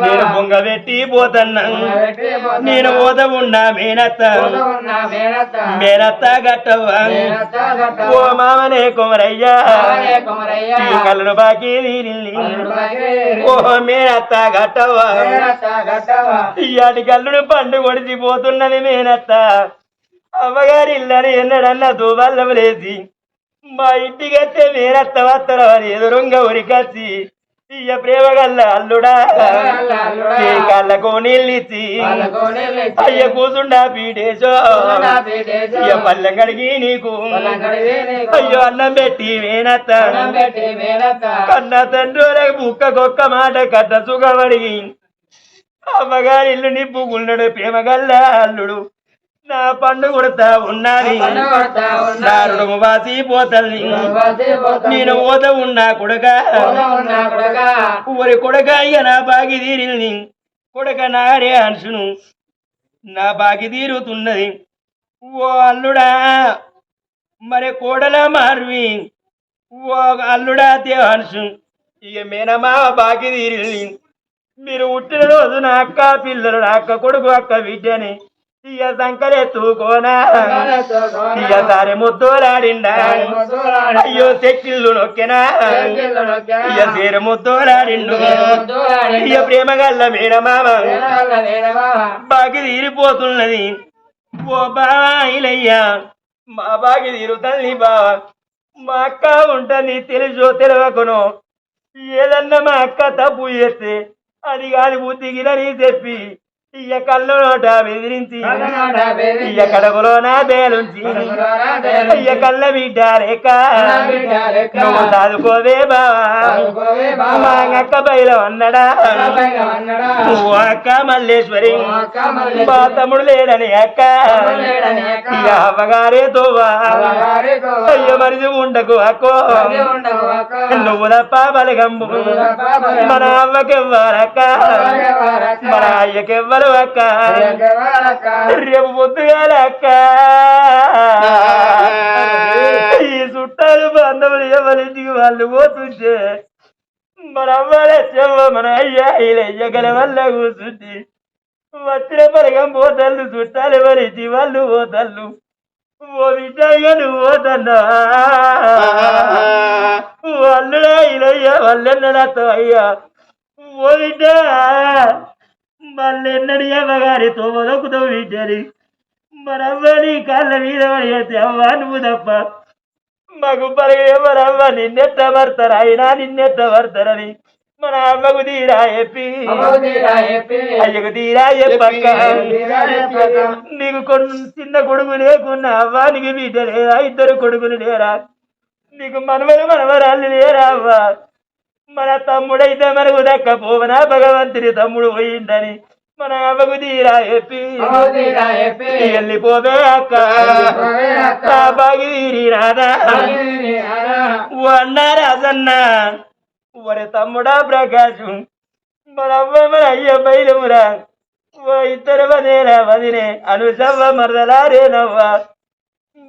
నేను బొంగ పెట్టి పోతన్నా. నేను పోత ఉన్నా మేనత్త. మేనత్త. గట్టవ్వ. ఓ మామనే కుమరయ్యా. బాకీ తీరింది. ఓ మేనత్త గట్టవ్వ. కళ్ళును పండు కొడిచి పోతున్నది మేనత్త. అవ్వగారి ఇల్లని ఎన్నడన్నా దూబల్లం లేచి మా ఇంటికి వస్తే మేనత్త వత్తర అని ఎదురుంగ ఉరికచ్చి ఇయ్య ప్రేమ గల్ల అల్లుడా. నీ కళ్ళకు నీళ్ళిచ్చి అయ్య కూసుండా పీటేశో పల్లెం కడిగి నీకు. అయ్యో అన్నం పెట్టి మేనత్త. కన్న తండ్రులకు బుక్కకొక్క మాట కట్ట సుఖమడిగి. అమ్మగారి ఇల్లు నిప్పుకున్నాడు ప్రేమగల్ల అల్లుడు. నా పండు కొడతా ఉన్నది. నా రుణము వాసి పోతల్ని. నేను ఓద ఉన్నా కొడక. ఊరి కొడక ఇక నా బాగి తీరిల్ని. కొడక నారే అంశును నా బాగి తీరుతున్నది. ఓ అల్లుడా మరి కోడల మార్వి. ఓ అల్లుడా దేవాంశు ఇక మేనమా బాగి తీరిల్ని. మీరు పుట్టిన రోజు నా అక్క పిల్లలు నా అక్క కొడుకు అక్క బిడ్డని ఇక సంకలెత్తుకోనా ఇక సారి ముద్దోలాడిండా. అయ్యో తెక్కిళ్ళు నొక్కెనా. సీర ముద్దోలాడిండు. ఇక ప్రేమ గల్ల మేనమామ. బాకి తీరిపోతున్నది. ఓ బావా ఇలయ్యా మా బాకి తీరు తల్లి బావా మా అక్క ఉంటుంది తెలుసో తెలియకును ఏదన్నా మా అక్క తప్పు చేస్తే అది కాదు బుద్ధిగిరని చెప్పి. ఇయ్య కళ్ళు నోట బెదిరించి ఇయ్య కడపలో నా బేలుంచి ఇయ్య కళ్ళ బిడ్డ రేక నువ్వు చదువుకోవే బావా మా అక్క బయలు అన్నడా నువ్వు అక్క మల్లేశ్వరి. మా తమ్ముడు లేడని అక్క. ఇక అవ్వగారే తోవా. అయ్య మరిది ఉండకు అక్కో. నువ్వు తప్ప బలగంబు. మన అవ్వకెవ్వారక్క మన అయ్యకెవ్వరు అక్క. రేపు పొద్దుగాల అక్క. ఈ చుట్టాలు బంధువులు ఎవరింటికి వాళ్ళు పోతుంటే? మన అమ్మ మన అయ్యా ఇలా అయ్యగల వల్ల కూర్చుంటే? వచ్చిన పరగం పోతళ్ళు చుట్టాలు ఎవరింటి వాళ్ళు పోతళ్ళు ఓ విజయ్య నువ్వు పోతన్నా? వాళ్ళుడా ఇలయ్యా వాళ్ళెన్నడాతో అయ్యా? ఓ బిడ్డ మళ్ళెన్నడి అమ్మగారితో మొదకుతో బిడ్డని. మరవ్వని కాళ్ళ మీద పడితే అవ్వ నువ్వు తప్ప మగు పరగ ఎవరవ్వ నిన్నెట్ట పడతారు అయినా నిన్నెట్ట పడతారని మన అమ్మకు తీరా చెప్పి. అయ్యకు తీరా చెప్పక్క. నీకు కొన్ని చిన్న కొడుకు లేకున్నా అవ్వ నీకు బిడ్డ లేదా ఇద్దరు కొడుకులు లేరా? నీకు మనవరు మనవరాళ్ళు లేరా అవ్వ? మన తమ్ముడైతే మనకు దక్కపోవనా భగవంతుని తమ్ముడు పోయిండని. మన అవ్వకు తీరా చెప్పి వెళ్ళిపోవే అక్క. నా బాగి తీరి రాదా అన్నా రాజన్న. ఒరే తమ్ముడా ప్రకాశం. మన అవ్వ మన అయ్య బయలుమురా. ఓ ఇద్దరు వదేరా వదినే. అనుసవ్వ మరదలారేనవ్వ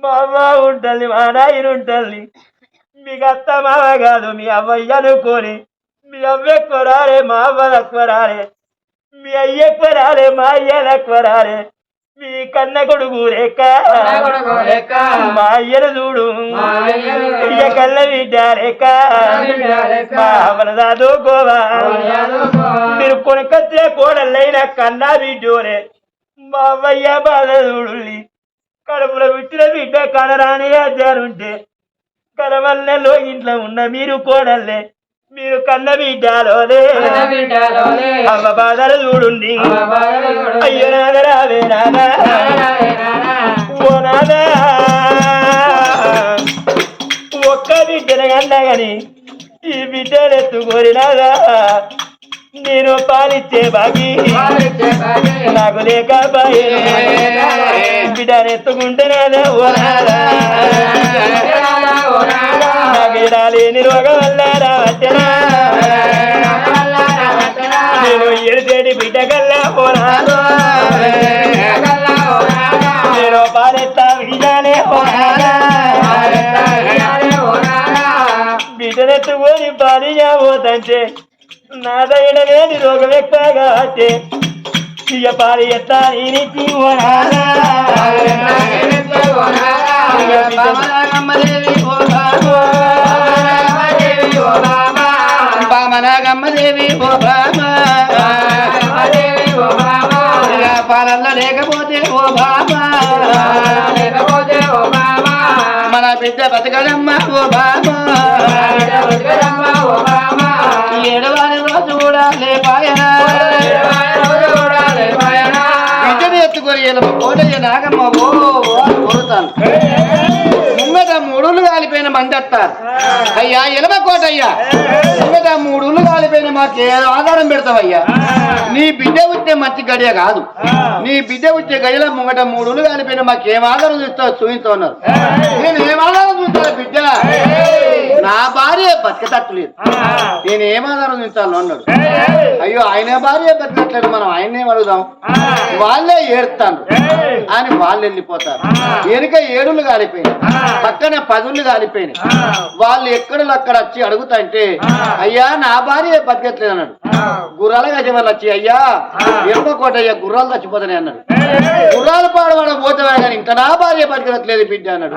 మా అవ్వ ఉంటుంది మా నాయన ఉంటుంది మీకు అత్త మావ కాదు మీ అవ్వయ్య అనుకోని మీ అవ్వ ఎక్కువ రాలే మా అవ్వ తక్కువ రాలే మీ అయ్య ఎక్కువ రాలే మా అయ్య తక్కువ రాలే మీ కన్న కొడుకు రేక మా అయ్యను చూడు. ఇయ్య కళ్ళ బిడ్డ రేక మా మీరు కొనుకొచ్చే కోడళ్ళైన కన్నా బిడ్డోరే. మా అవ్వయ్య బాధ చూడుల్లి. కడుపులో పుట్టిన బిడ్డ కనరాని అజ్జారుంటే. కరవల్లెలో ఇంట్లో ఉన్న మీరు కోడల్లే. మీరు కన్న బిడ్డలోనే అవ్వ బాధలు చూడుండి. అయ్యో నాదరావే నాదా ఓ నాదా ఒక్క బిడ్డను కన్నగని ఈ బిడ్డలు ఎత్తుకోరి నాదా నేను పాలిచ్చే బాగి నాకు లేక బిడ్డను ఎత్తుకుంటే నాదా ఓ నాదా నాకు లేని రోగం నేను ఎడిసేటి బిడ్డ కల్లా పోరాదు. నేను పాలెత్తా విజానే పోరాదా. బిడ్డనెత్తుకొని పాలిగా పోతంటే నాదైననేది రోగం ఎక్కువగా అంటే ఇక పాలి ఎత్తా నీనికి ఓనారా. పాలల్ల లేకపోతే ఓ బామ మన బిడ్డ బతకడమ్మ ఓ బామ ఏడవాని రోజు కూడా లేపాయన? ఎత్తుకొని కోటయ్య నాగమ్మ ఓ ఓ కొరుతాను ముంగట మూడులు కాలిపోయిన మంది అయ్యా ఎలమ కోటయ్యా. మాకు ఆధారం పెడతావయ్యా? నీ బిడ్డ వచ్చే మంచి గడియ కాదు. నీ బిడ్డ వచ్చే గడియలో ముంగట మూడులు కాలిపోయిన మాకు ఏం ఆధారం చూస్తావు చూపిస్తున్నారు నేను ఏం ఆధారం చూస్తాను బిడ్డ? నా భార్య బతకతట్టు లేదు నేను ఏం ఆధారం చూస్తాను అన్నాడు. అయ్యో ఆయన భార్య బతకట్లేదు. మనం ఆయన్నే అడుగుదాం? వాళ్ళే ఏడుతాను అని వాళ్ళు వెళ్ళిపోతారు వెనుక ఏడులు కాలిపోయినాయి. పక్కన పదులు కాలిపోయినాయి. వాళ్ళు ఎక్కడలు అక్కడ వచ్చి అడుగుతాంటే అయ్యా నా భార్య బతకట్లేదు అన్నాడు. గుర్రాల గజవాళ్ళు వచ్చి అయ్యా ఎరుక కోట అయ్యా గుర్రాలు చచ్చిపోతాయి అన్నాడు. గుర్రాలు పాడవాడ పోతే కానీ ఇంకా నా భార్య బతకట్లేదు బిడ్డ అన్నాడు.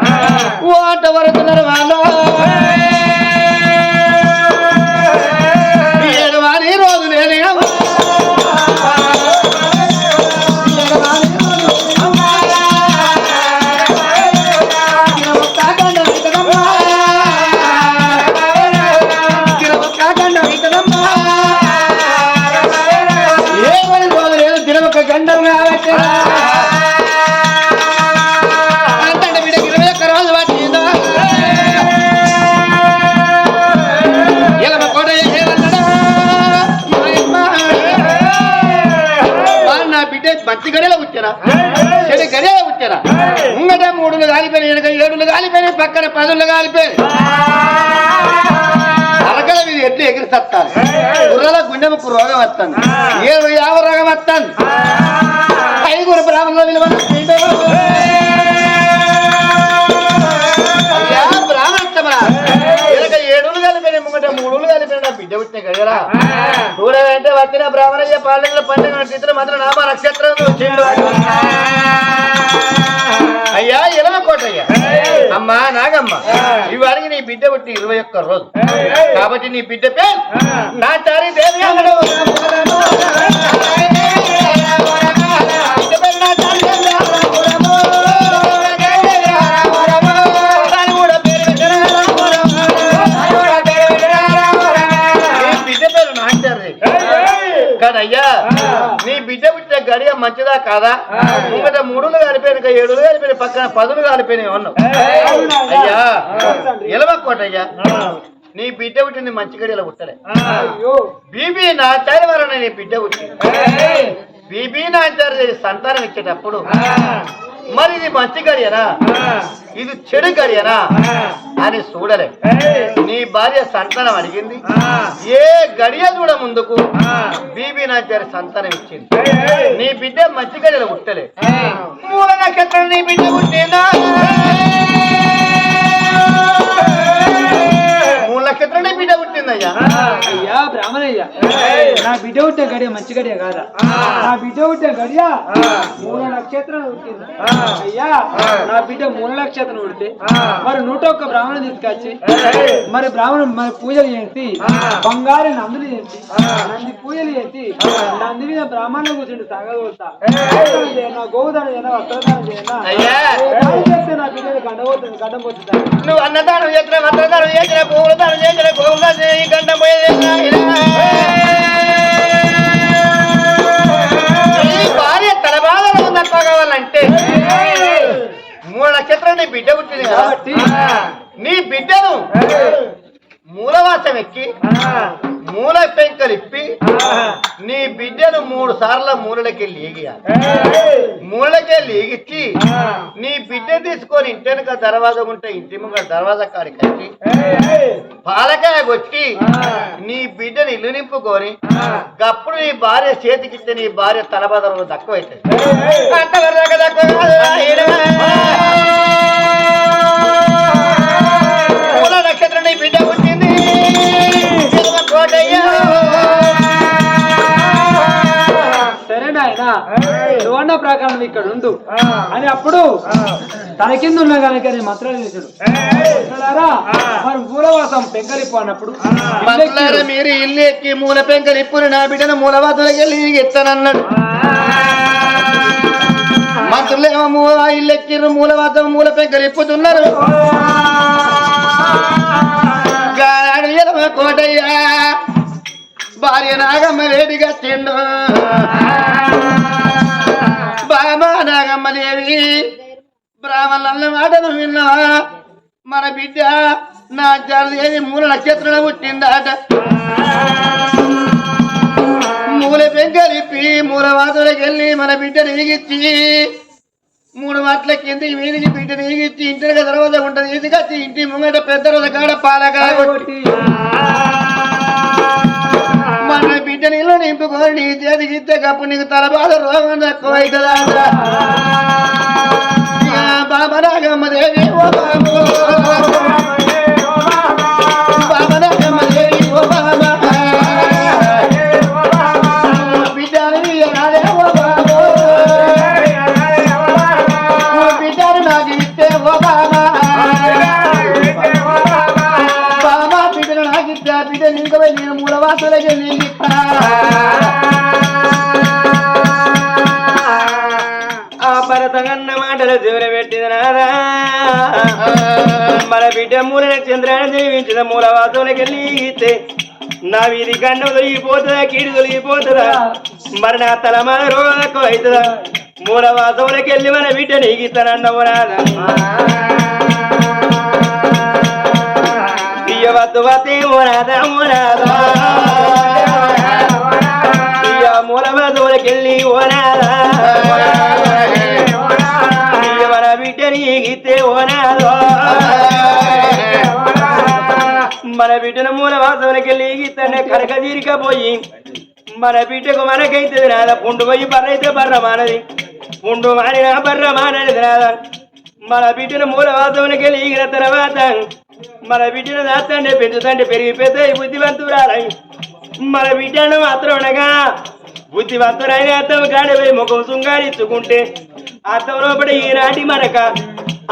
అంట వరకు వాళ్ళు. పక్కన పనులు కాలిపోయినాయి అరకల మీద ఎట్లు ఎగిరి సత్తాను గుర్రల గుండెముకు రోగం వస్తాను ఏడు యావ రోగం వస్తాను ఐదుగురు బ్రాహ్మణుల విలువ అయ్యా, బ్రాహ్మణోత్తమరా, కలిపిన బిడ్డ పుట్టిన చూడవంటే వచ్చిన బ్రాహ్మణయ్య పండుగ చిత్రం మాత్రం నామ నక్షత్రం వచ్చిండు. అమ్మా నాగమ్మ. ఇవాడికి నీ బిడ్డ పుట్టి ఇరవై ఒక్క రోజు కాబట్టి నీ బిడ్డ పేరు నా చారి దేవి గడియ మంచిదా కాదా? ముంగట మూడులు కాలిపోయిన ఏడులు కాలిపోయిన పక్కన పదులు కాలిపోయినాయి అన్నావు. అయ్యా ఎలవకోటయ్యా నీ బిడ్డ పుట్టింది మంచి గడియలో పుట్టలే. బీబీ నాచారి వలన నీ బిడ్డ పుట్టింది. బీబీ నాచారి సంతానం ఇచ్చేటప్పుడు మరి ఇది మంచి గడియనా? ఇది చెడు గడియనా? అని చూడలే. నీ భార్య సంతానం అడిగింది. ఏ గడియ చూడ ముందుకు? బీబీ నాచారి సంతానం ఇచ్చింది. నీ బిడ్డ మంచి గడియలు పుట్టలే. మూల నక్షత్రం నీ బిడ్డ పుట్టిందా? మూల నక్షత్రం నీ బిడ్డ పుట్టిందయ్యా. అయ్యా బ్రాహ్మణయ్య. నా బిడ్డ గడియ మంచి గడియ కాదా? నా బిడ్డ ఉంటే గడియ మూల నక్షత్రం అయ్యా నా బిడ్డ మూల నక్షత్రం ఉడితే మరి నూట ఒక్క బ్రాహ్మణం తీసుకొచ్చి మరి బ్రాహ్మణం మరి పూజలు చేసి బంగారు నందులు చేసి నంది పూజలు చేసి నంది మీద బ్రాహ్మణులు కూర్చుండి తగలుతా నా గోదానం చేయనా వస్త్రదానం చేయనా? చేస్తే నా బిడ్డ గడ్డ పోతుంది గడ్డం పోతుంది. నువ్వు అన్నదానం చేసిన వస్త్రదానం చేసిన పువ్వుల దానం చేసిన గోవుల ఈ గంట భార్య తన బాధలో ఉందప్ప కావాలంటే మూడు నక్షత్రం నీ బిడ్డ పుట్టింది నీ బిడ్డను మూలవాసం ఎక్కి మూల పెంకలిప్పి నీ బిడ్డను మూడు సార్లు మూలలకి లేగియాలి మూలకే లేగిచ్చి నీ బిడ్డ తీసుకొని ఇంటి వెనక దర్వాజా ఉంటే ఇంటి ముంగ దర్వాజా కాడికి వచ్చి పాలకాయ కొట్టి నీ బిడ్డని ఇల్లు నింపుకొని అప్పుడు నీ భార్య చేతికిస్తే నీ భార్య తలబదలు తక్కువ అవుతుంది నక్షత్రం నీ బిడ్డ తోడయ్యా ప్రకారం ఇక్కడ ఉండు. అని అప్పుడు తన కింద ఉన్నా కనుక నేను మంత్రాలు చేశాడు మరి మూలవాసం పెంకలిప్పు అన్నప్పుడు మీరు ఇల్లు ఎక్కి మూల పెంకలిప్పుని నా బిడ్డ మూలవాసంలోకి వెళ్ళి ఎత్తానన్నాడు. మంత్రులేమో మూల ఇల్లు ఎక్కిర్రు మూలవాసం కోటయ్యా. భార్య నాగమ్మ లేడి తిండు బామా నాగమ్మ లేవి బ్రాహ్మణుల మాటను విన్నావా మన బిడ్డ నా జాతి మూల నక్షత్రం పుట్టిందాట. మూల పెంకలిప్పి మూల వాతులకి వెళ్ళి మన బిడ్డను ఈగిచ్చి మూడు మాటల కింద వీధికి బిడ్డని ఈగిచ్చి ఇంటి తర్వాత ఉంటది ఈదిగచ్చి ఇంటి ముంగట పెద్ద రోజు కాడ పాలకాయ కొట్టి. బిడ్డ నీళ్ళు నింపుకొని నీ చేతికి ఇస్తే కప్పు నీకు తల బాధ రోగం తక్కువ అవుతుందా బాబా. నాగమ్మ దేవి ఓ బాబు. చివరి పెట్టింది నారా మన బిడ్డ మూలన చంద్రాన్ని జీవించిన మూల వాసనకి ఇస్తే నా వీధి కన్ను తొలగిపోతుందా కీడు తొలగిపోతుందా? మరి నా తల మన రోగకు అవుతుందా మూల వాసనకి మన బిడ్డ నీగిస్తానన్నవు నాదా ఇయ్యవద్దు వతే ఓనాదా ఓనాదా ఇయ్య మూల వాసనకి ఓనాదా మన బిడ్డను మూల వాసనకి వెళ్ళి ఈగిస్తానే కనక తీరికపోయి మన బిడ్డకు మనకైతే నాద పుండు పోయి బర్ర అయితే బర్ర మానది. పుండు మారిన బర్ర మానది నాద. మన బిడ్డను మూల వాసనకి వెళ్ళి ఈగిన తర్వాత మన బిడ్డను దాస్తంటే పెంచుతంటే పెరిగిపోతే పెద్ద బుద్ధివంతురాలై మన బిడ్డను మాత్రం అనగా బుద్ధివంతురైన అర్థం కాడిపోయి ముఖం శృంగారించుకుంటే అర్థం లోపల ఈనాటి మనక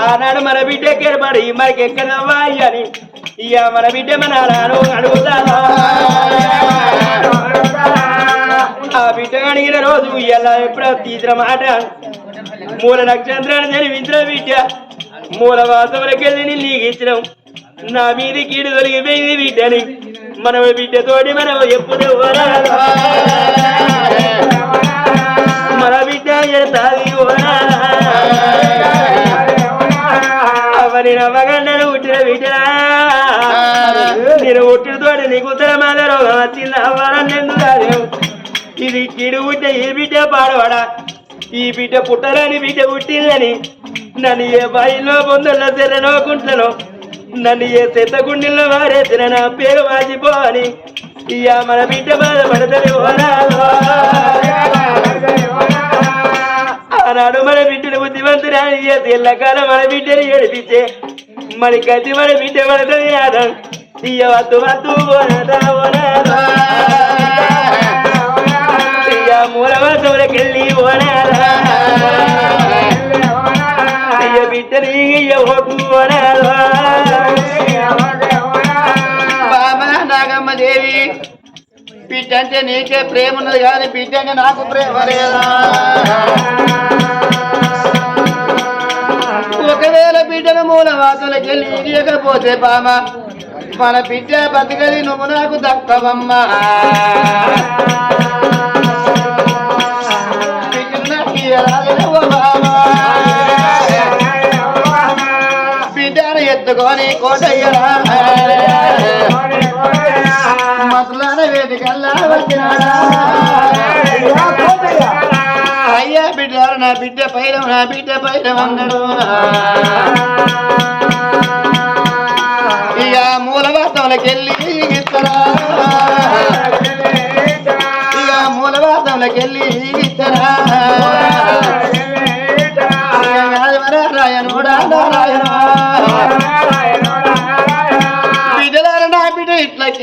ఆనాడు మన బిడ్డ కెరబడి మనకి ఎక్కడవ్వా అని? ఇక మన బిడ్డ మన నాను అడుగుతావా ఆ బిడ్డ అడిగిన రోజు ఇలా ఎప్పుడో తీసిన మాట. మూల నక్షత్రాన్ని జరిపించిన బిడ్డ మూల వాసవలకి వెళ్ళి నీకు ఇచ్చినాం నా మీద కీడు తొలగిపోయింది బిడ్డని. మన బిడ్డతోటి మనం ఎప్పుడు మన బిడ్డ ఎడతాది ఓరా నమ్మగండను పుట్టిన బిడ్డరా నేను పుట్టిన తోటి నీకు ఉత్తరమాద రోగం వచ్చింది అవ్వాలని ఎందుకు ఇది కిడు పుట్ట ఈ బిడ్డ పాడవాడా? ఈ బిడ్డ పుట్టరాని బిడ్డ పుట్టిందని నన్ను ఏ బాయిలో పొందల్లో తెరనో కుంట్లలో నన్ను ఏ చెత్త గుండెల్లో వారేసిన నా పేరు వాజిపో అని. ఇయ్య మన బిడ్డ బాధపడతని ఆనాడు మన బిడ్డను బుద్ధిమంతురాని చేసి ఎల్లకాలం మన బిడ్డని ఏడిపించే మరి గతి మన బిడ్డ పడతని ఆదం? ఇయ్య వద్దు వద్దు ఇయ్య మూలవతోలకెళ్ళి ఓనదా ఇయ్య బిడ్డని ఇయ్య ఓటు ఓనదా బాబా నాగమ్మ దేవి. బిడ్డ అంటే నీకే ప్రేమ ఉన్నది కానీ బిడ్డ అంటే నాకు ప్రేమ లేదా? ఒకవేళ బిడ్డను మూల వాతులకి వెళ్ళి బామ మన బిడ్డ బతకది నువ్వు నాకు దక్కవమ్మా. బిడ్డను బామా. ఎత్తుకొని కోటయ్యరా. అయ్యా బిడ్డ నా బిడ్డ పైన నా బిడ్డ పైన వంగడు ఇక మూలవాతంలోకి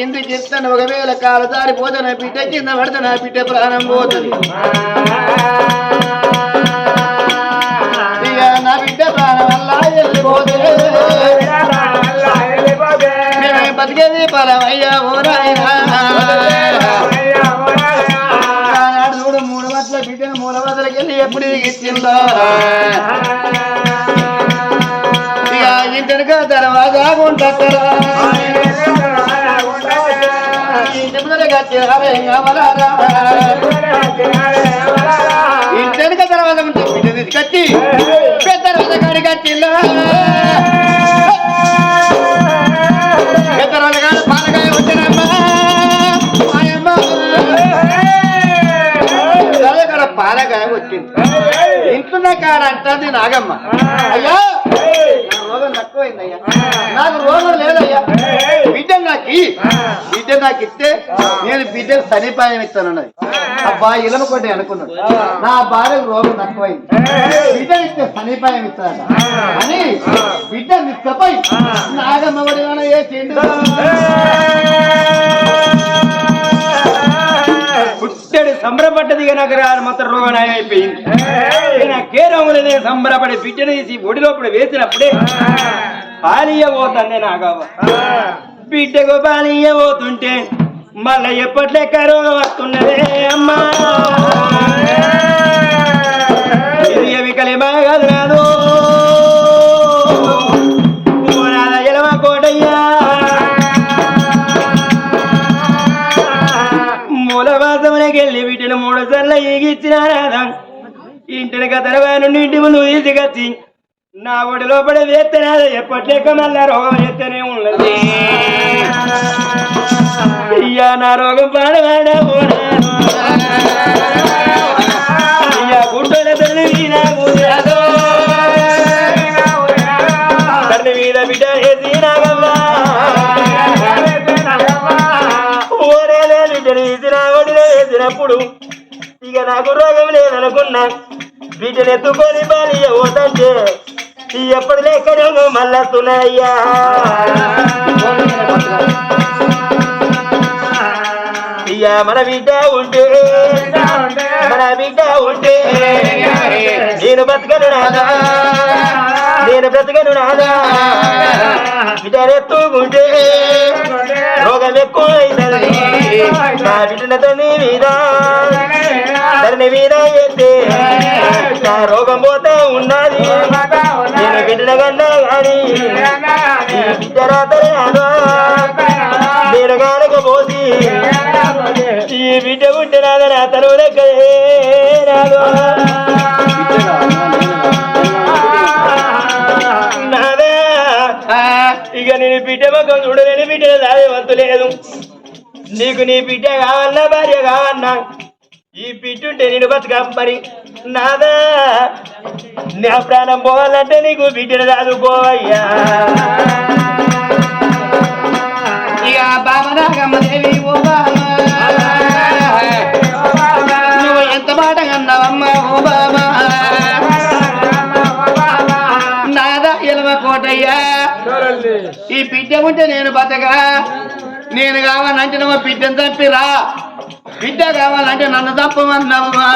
ఎందుకు చెప్తాను ఒకవేళ కాలు జారిపోతే నా బిడ్డ కింద పడితే నా బిడ్డ ప్రాణం పోతుంది. ఇక నా బిడ్డ ప్రాణం వల్ల వెళ్ళిపోతే. బతికేది పరమయ్యా చూడు మూడు వట్ల బిడ్డను మూల వదలకి వెళ్ళి ఎప్పుడు ఇచ్చిందో ఇక తర్వాత దర్వాజా ఇంటనక తర్వాత ఉంటే బిడ్డ తీసుకొచ్చి పెద్ద దర్వాజా కాడి కట్టిల్లా పెద్ద కాడ పాలకాయ వచ్చినమ్మా మాయమ్మ దర్వాజా పాలకాయ వచ్చింది ఇంట్లో కాడ అంటుంది నాగమ్మ. అయ్యా నా రోగం తక్కువైందయ్యా. నాకు రోగం లేదయ్యా. బిడ్డ నాకు. బిడ్డ నాకు ఇస్తే నేను బిడ్డ సనిపాయం ఇస్తానన్నది. అబ్బా ఇలమ కొట్టి అనుకున్నాడు. నా భార్యకు రోగం తక్కువైంది. బిడ్డ ఇస్తే సనిపాయం ఇస్తాడట అని బిడ్డ నిక్కపై నాగమ్మ ఒడిలోనే ఏ తిండు పుట్టడి సంబరపడ్డది ఇక నాకు రాను మొత్తం రోగం అయిపోయింది నాకే రోగం లేదు సంబరపడి బిడ్డను తీసి ఒడి లోపల వేసినప్పుడే పాలియ పోతాను నాగవ్వ. బిడ్డకు బాలియ పోతుంటే మళ్ళా ఎప్పట్లెక్క రోగం వస్తున్నదే అమ్మా? ఇది ఏమి కలిమా కాదు నాదు. మూలవాసమునకెళ్ళి వీటిని మూడు సార్లు ఈగిచ్చిన ఇంటిని కథరవా ఇంటి ముందు ఈసిగచ్చి నా ఒడి లోపల వేస్తేనాద ఎప్పట్లేక మళ్ళా రోగం వేస్తేనే ఉన్నది. అయ్యా నా రోగం పాడవాడా అయ్యా గుడ్డల తల్లి వీణా తల్లి మీద బిడ్డ వేసి నాగమ్మా. ఓరేలే బిడ్డను వేసిన ఒడిలో వేసినప్పుడు ఇక నాకు రోగం లేదనుకున్నా. బిడ్డను ఎత్తుకొని బాలి ఓదంటే ఎప్పుడు లేక మళ్ళస్తున్నాయ్యా అయ్యా మన బిడ్డ ఉంటే మన బిడ్డ ఉంటే నేను బతకను నాదా? నేను బ్రతకను నాదా? బిడ్డనెత్తుకుంటే రోగం ఎక్కువ అవుతుంది నా బిడ్డన తండ్రి మీద ధరణి మీద ఎత్తే నా రోగం పోతా ఉన్నది. కానీ ఈ ఈ బిడ్డ ఉంటే నా తనువు లెక్కలే నాదో ఇక నేను బిడ్డ ముఖం చూడలేని బిడ్డ దావేవంతు లేదు నీకు నీ బిడ్డ కావన్నా భార్య కావన్నా ఈ బిడ్డుంటే నేను బతుక మరి. నాదా? నా ప్రాణం పోవాలంటే నీకు బిడ్డను చదువుకోవయ్యా ఇక బామనాగమ్మ దేవి ఓ బామ నువ్వు ఎంత మాట కన్నావమ్మ ఓ బామ నాదా ఎలవ కోటయ్యా. ఈ బిడ్డ ఉంటే నేను బతగా నేను కావాలంటే నువ్వు బిడ్డను చంపిరా. బిడ్డ కావాలంటే నన్ను తప్పమన్నమ్మా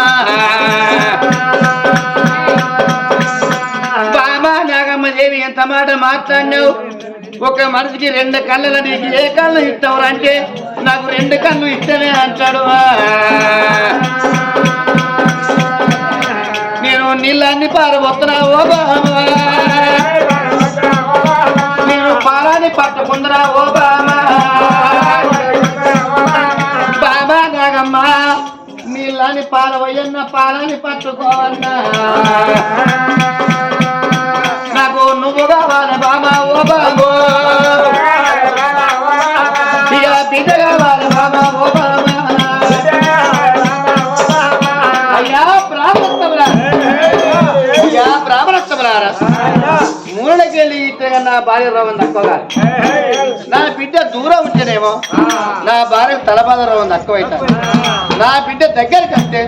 బాబా నాగమ్మ దేవి ఎంత మాట మాట్లాడినావు? ఒక మనిషికి రెండు కళ్ళు నీకు ఏ కళ్ళు ఇస్తావు అంటే నాకు రెండు కళ్ళు ఇష్టమే అంటాడు. నేను నీళ్ళన్ని పారబోతున్నా ఓ బామా? నేను పారాన్ని పట్టుకుందరా ఓ బామా? పాలని పాలవయ్యన్న పాలని పట్టుకోవన్న నాకు నువ్వు కావాలి బాబా ఓ బాబో. ఇక బిడ్డ కావాలి బాబా ఓ బాబా. అయ్యా బ్రాహ్మణోత్తములా అయ్యా బ్రాహ్మణోత్తములారా మూలకి వెళ్ళి ఇట్లా నా భార్య రోగం తక్కువగా. నా బిడ్డ దూరం ఉంటేనేమో నా భార్య తలబాధ రోగం తక్కువ అవుతాను నా బిడ్డ దగ్గరికి వస్తే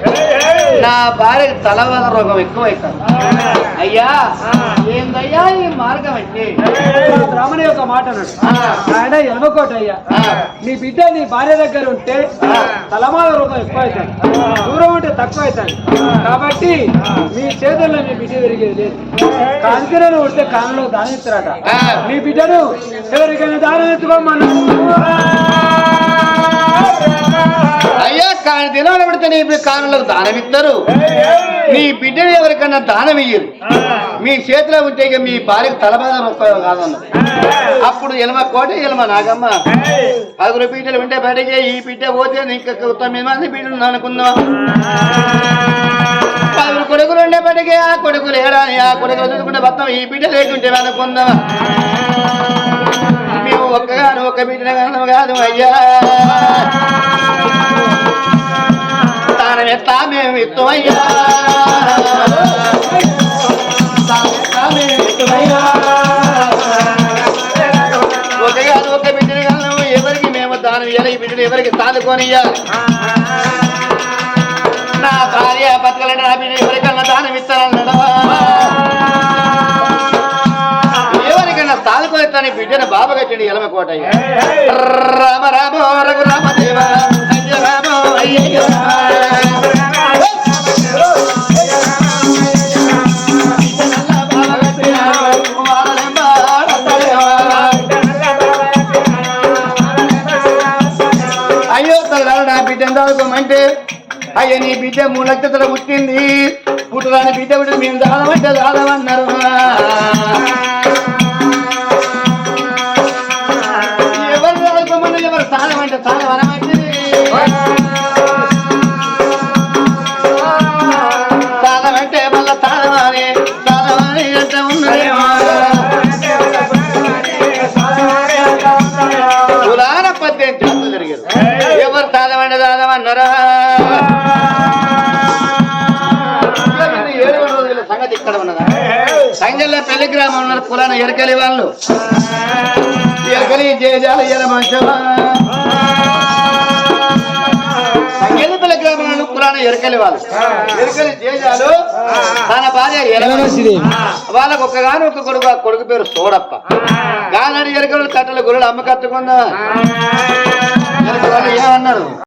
నా భార్యకి తలవాద రోగం ఎక్కువైతుంది. అయ్యా ఏందయ్యా ఈ మార్గం అంటే? మా బ్రాహ్మణ యొక్క మాట ఆయన ఎలమకోట అయ్యా. నీ బిడ్డ నీ భార్య దగ్గర ఉంటే తలమాల రూపం ఎక్కువ అవుతుంది దూరం ఉంటే తక్కువ అవుతుంది కాబట్టి మీ చేతుల్లో మీ బిడ్డ పెరిగేది లేదు. కాంతిలో ఉంటే కాలంలో దానం ఇస్తారట ఆ. నీ బిడ్డను ఎవరికైనా దానం ఎత్తుకోమన్నాడు అయ్యా కాని దినాలు పెడితే నీ కానులకు దానం ఇస్తారు నీ బిడ్డని ఎవరికన్నా దానం ఇయ్యరు మీ చేతిలో ఉంటే ఇక మీ భార్యకు తలబాధ రూపాయలు కాదన్నది. అప్పుడు ఎలమ కోట ఎలమ నాగమ్మ. పదుగురు బిడ్డలు ఉంటే బయటకే ఈ బిడ్డ పోతే ఇంకా తొమ్మిది మంది బిడ్డలు అనుకుందాం పదుగురు కొడుకులు ఉండే బయటకే ఆ కొడుకులు ఏడాని ఆ కొడుకులు చదువుకుంటే మొత్తం ఈ బిడ్డ లేకుంటే అనుకుందాం మేము ఒక్కగాను ఒక్క బిడ్డ కాదు అయ్యా. తానం ఎట్లా మేము ఒక ఎవరికి మేము దానం ఇవ్వాలి ఈ బిడ్డలు ఎవరికి తానుకోనియ్యా నా భార్య బతకలేని నా బిడ్డ ఎవరికన్నా దానం ఇస్తానన్నాడా ఎవరికన్నా బిడ్డను బాబగా చెడి ఎలమ కోటయ్య రామ రామ రఘు రామ దేవ అయ్య రామ అయ్యో తల్లారు నా బిడ్డ చదువుకోమంటే అయ్యో నీ బిడ్డ మూడు లక్షల పుట్టింది. పుట్టరాని బిడ్డ పుట్టి మేము దాదమంటే దాదమన్నారు పురాణ ఎరకలి వాళ్ళు. ఎరకలి జేజాలు ఎర మంచమా సంగెల్లి పెళ్ళి గ్రామంలో పురాణ ఎరకలి వాళ్ళు. ఎరకలి జేజాలు తన భార్య ఎరకలి వాళ్ళకు ఒక్కగాను ఒక కొడుకు ఆ కొడుకు పేరు సోడప్ప. గానాడు ఎరకలు కట్టలు గురుడు అమ్మ కట్టుకుందా ఎరకలు ఏమన్నారు?